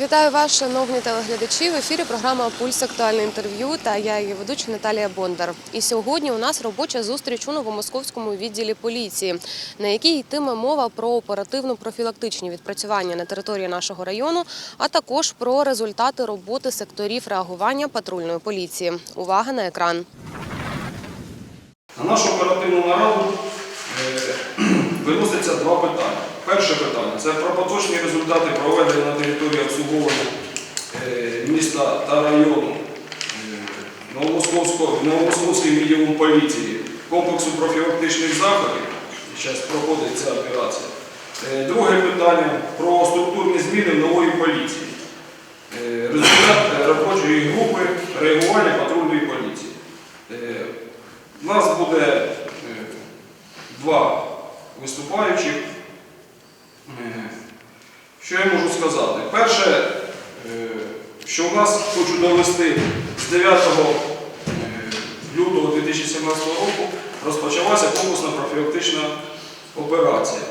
Вітаю вас, шановні телеглядачі. В ефірі програма Пульс актуальне інтерв'ю та я її ведуча Наталія Бондар. І сьогодні у нас робоча зустріч у новомосковському відділі поліції, на якій йтиме мова про оперативно-профілактичні відпрацювання на території нашого району, а також про результати роботи секторів реагування патрульної поліції. Увага на екран. На нашу оперативну нараду е, виноситься два питання. Перше питання це про поточні результати проведення на території обслуговування е, міста та району е, Новомосковським відділом поліції комплексу профілактичних заходів. Зараз проходить ця операція. Е, Друге питання про структурні зміни нової поліції. Результат робочої групи реагування патрульної поліції. У нас буде два виступаючих. Е, Що я можу сказати? Перше, е, що у нас хочу довести з 9 е, лютого 2017 року розпочалася комплексна профілактична операція.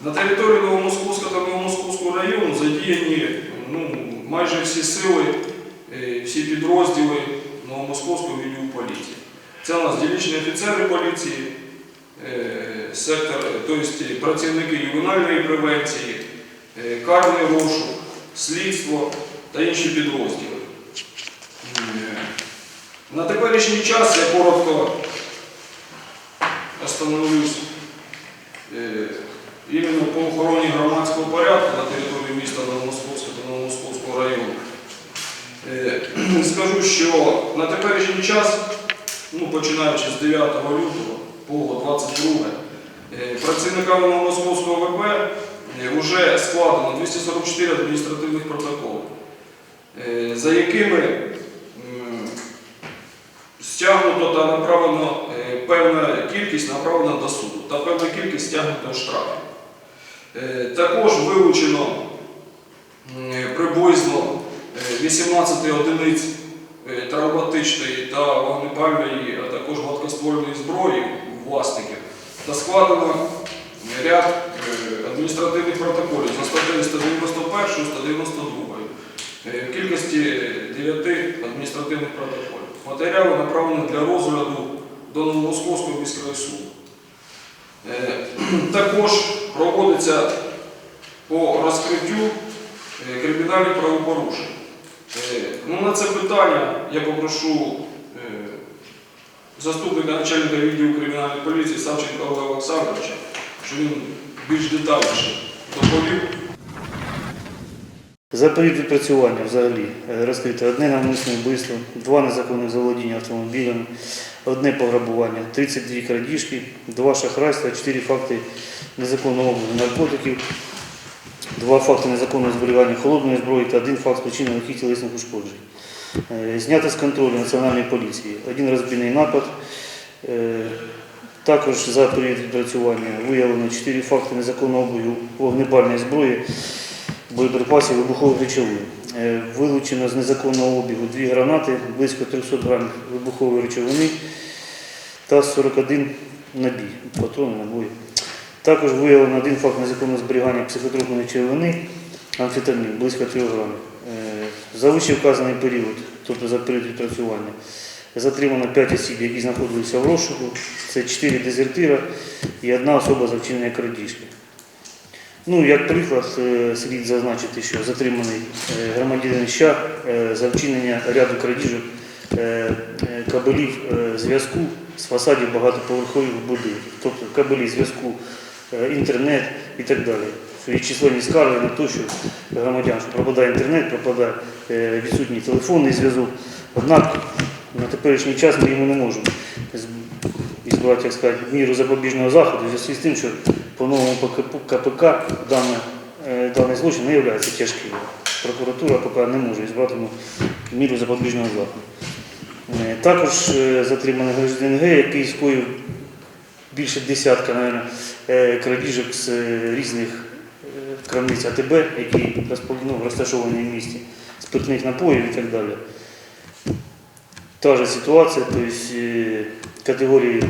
На території Новомосковського та Новомосковського району задіяні ну, майже всі сили, всі підрозділи Новомосковського відділу поліції. Це у нас дільничні офіцери поліції, сектор, тобто працівники ювенальної превенції, е, карний розшук, слідство та інші підрозділи. Е, На теперішній час я коротко остановлюсь е, іменно по охороні громадського порядку на території міста Новомосковського та Новомосковського району. Е, Скажу, що на теперішній час ну, починаючи з 9 лютого по 22, е, працівниками Новомосковського ВП вже складено 244 адміністративних протоколів, е, за якими стягнуто та направлено е, певна кількість направлена до суду та певна кількість стягнуто штрафів. Е, Також вилучено приблизно е, 18 одиниць е, травматичної та вогнепальної, а також гладкоствольної зброї власників та складено ряд е, адміністративних протоколів за статтею 191 192 е, в кількості 9 адміністративних протоколів. Матеріали направлені для розгляду до Новомосковського міського суду. Е, Також проводиться по розкриттю е, кримінальних правопорушень. Е, Ну, на це питання я попрошу е, заступника начальника відділу кримінальної поліції Савченка Олега Олександровича, що він більш детальніше доповів. За період відпрацювання взагалі е, розкрито одне навмисне вбивство, два незаконних заволодіння автомобілями, одне пограбування, 32 крадіжки, два шахрайства, 4 факти незаконного обігу наркотиків, два факти незаконного зберігання холодної зброї та один факт спричинення легких тілесних ушкоджень. Е, Знято з контролю Національної поліції один розбійний напад. Е, Також за період відпрацювання виявлено 4 факти незаконного обігу вогнепальної зброї боєприпасів вибухових речовин. Е, Вилучено з незаконного обігу дві гранати, близько 300 грамів вибухової речовини та 41 набій, патрони, набої. Також виявлено один факт незаконного зберігання психотропної речовини, амфетамін, близько 3 грамів. За вище вказаний період, тобто за період відпрацювання, затримано 5 осіб, які знаходилися в розшуку. Це 4 дезертира і одна особа за вчинення крадіжки. Ну, як приклад, е, слід зазначити, що затриманий е, громадянин США е, за вчинення ряду крадіжок кабелів зв'язку з фасадів багатоповерхових будинків, тобто кабелі зв'язку, інтернет і так далі. Є численні скарги на те, що громадян, що пропадає інтернет, пропадає відсутній телефонний зв'язок. Однак на теперішній час ми йому не можемо з- як сказати, міру запобіжного заходу в зв'язку з тим, що по новому КПК дане, е, даний злочин не є тяжким. Прокуратура поки не може ізбрати міру запобіжного заходу. Е, Також е, затриманий громадянин Г, який скоїв більше десятка е, крадіжок з е, різних е, крамниць АТБ, які ну, розташовані в місті, спиртних напоїв і так далі. Та ж ситуація, тобто е, категорії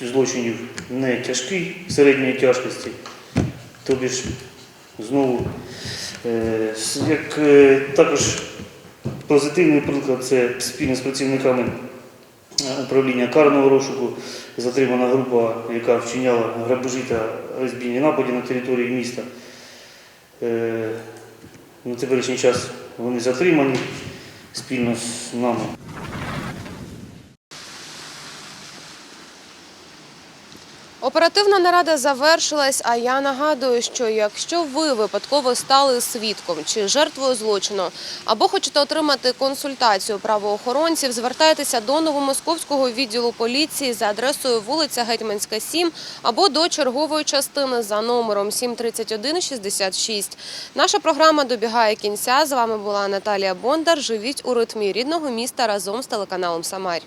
злочинів не тяжкі, середньої тяжкості, тобі ж знову Е, Як е, також позитивний приклад це спільно з працівниками е, управління карного розшуку затримана група, яка вчиняла грабежі та розбійні напади на території міста. На теперішній час вони затримані спільно з нами. Оперативна нарада завершилась, а я нагадую, що якщо ви випадково стали свідком чи жертвою злочину, або хочете отримати консультацію правоохоронців, звертайтеся до новомосковського відділу поліції за адресою вулиця Гетьманська, 7 або до чергової частини за номером 73166. Наша програма добігає кінця. З вами була Наталія Бондар. Живіть у ритмі рідного міста разом з телеканалом Самарь.